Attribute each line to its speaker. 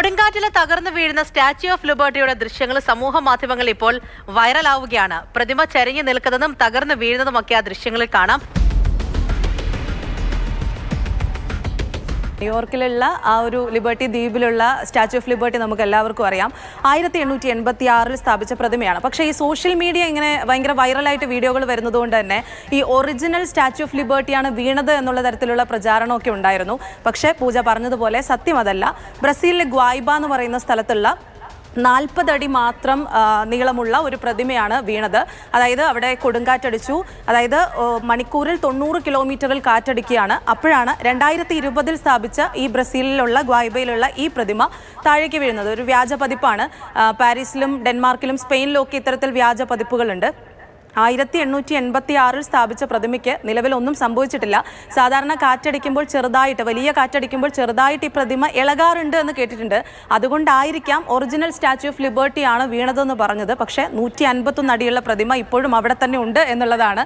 Speaker 1: കൊടുങ്കാറ്റിൽ തകർന്നു വീഴുന്ന statue of ലിബർട്ടിയുടെ ദൃശ്യങ്ങൾ സമൂഹ മാധ്യമങ്ങളിൽ ഇപ്പോൾ വൈറലാവുകയാണ്. പ്രതിമ ചരിഞ്ഞു നിൽക്കുന്നതും തകർന്നു വീഴുന്നതുമൊക്കെ ആ ദൃശ്യങ്ങളിൽ കാണാം.
Speaker 2: ന്യൂയോർക്കിലുള്ള ആ ഒരു ലിബർട്ടി ദ്വീപിലുള്ള സ്റ്റാച്യു ഓഫ് ലിബർട്ടി നമുക്ക് എല്ലാവർക്കും അറിയാം. ആയിരത്തി എണ്ണൂറ്റി എൺപത്തി ആറിൽ സ്ഥാപിച്ച പ്രതിമയാണ്. പക്ഷേ ഈ സോഷ്യൽ മീഡിയ ഇങ്ങനെ ഭയങ്കര വൈറലായിട്ട് വീഡിയോകൾ വരുന്നതുകൊണ്ട് തന്നെ ഈ ഒറിജിനൽ സ്റ്റാച്യു ഓഫ് ലിബർട്ടിയാണ് വീണത് എന്നുള്ള തരത്തിലുള്ള പ്രചാരണമൊക്കെ ഉണ്ടായിരുന്നു. പക്ഷേ പൂജ പറഞ്ഞതുപോലെ സത്യം അതല്ല. ബ്രസീലിലെ ഗ്വായ്ബ എന്ന് പറയുന്ന സ്ഥലത്തുള്ള നാൽപ്പത് അടി മാത്രം നീളമുള്ള ഒരു പ്രതിമയാണ് വീണത്. അതായത് അവിടെ കൊടുങ്കാറ്റടിച്ചു. അതായത് മണിക്കൂറിൽ തൊണ്ണൂറ് കിലോമീറ്ററിൽ കാറ്റടിക്കുകയാണ്. അപ്പോഴാണ് രണ്ടായിരത്തി ഇരുപതിൽ സ്ഥാപിച്ച ഈ ബ്രസീലിലുള്ള ഗ്വായ്ബയിലുള്ള ഈ പ്രതിമ താഴേക്ക് വീഴുന്നത്. ഒരു വ്യാജ പതിപ്പാണ്. പാരീസിലും ഡെൻമാർക്കിലും സ്പെയിനിലും ഒക്കെ ഇത്തരത്തിൽ വ്യാജ പതിപ്പുകളുണ്ട്. ആയിരത്തി എണ്ണൂറ്റി എൺപത്തി ആറിൽ സ്ഥാപിച്ച പ്രതിമയ്ക്ക് നിലവിൽ ഒന്നും സംഭവിച്ചിട്ടില്ല. സാധാരണ കാറ്റടിക്കുമ്പോൾ ചെറുതായിട്ട് വലിയ കാറ്റടിക്കുമ്പോൾ ചെറുതായിട്ട് ഈ പ്രതിമ ഇളകാറുണ്ട് എന്ന് കേട്ടിട്ടുണ്ട്. അതുകൊണ്ടായിരിക്കാം ഒറിജിനൽ സ്റ്റാച്യു ഓഫ് ലിബർട്ടിയാണ് വീണതെന്ന് പറഞ്ഞത്. പക്ഷേ നൂറ്റി അൻപത്തൊന്ന് അടിയുള്ള പ്രതിമ ഇപ്പോഴും അവിടെ തന്നെ ഉണ്ട് എന്നുള്ളതാണ്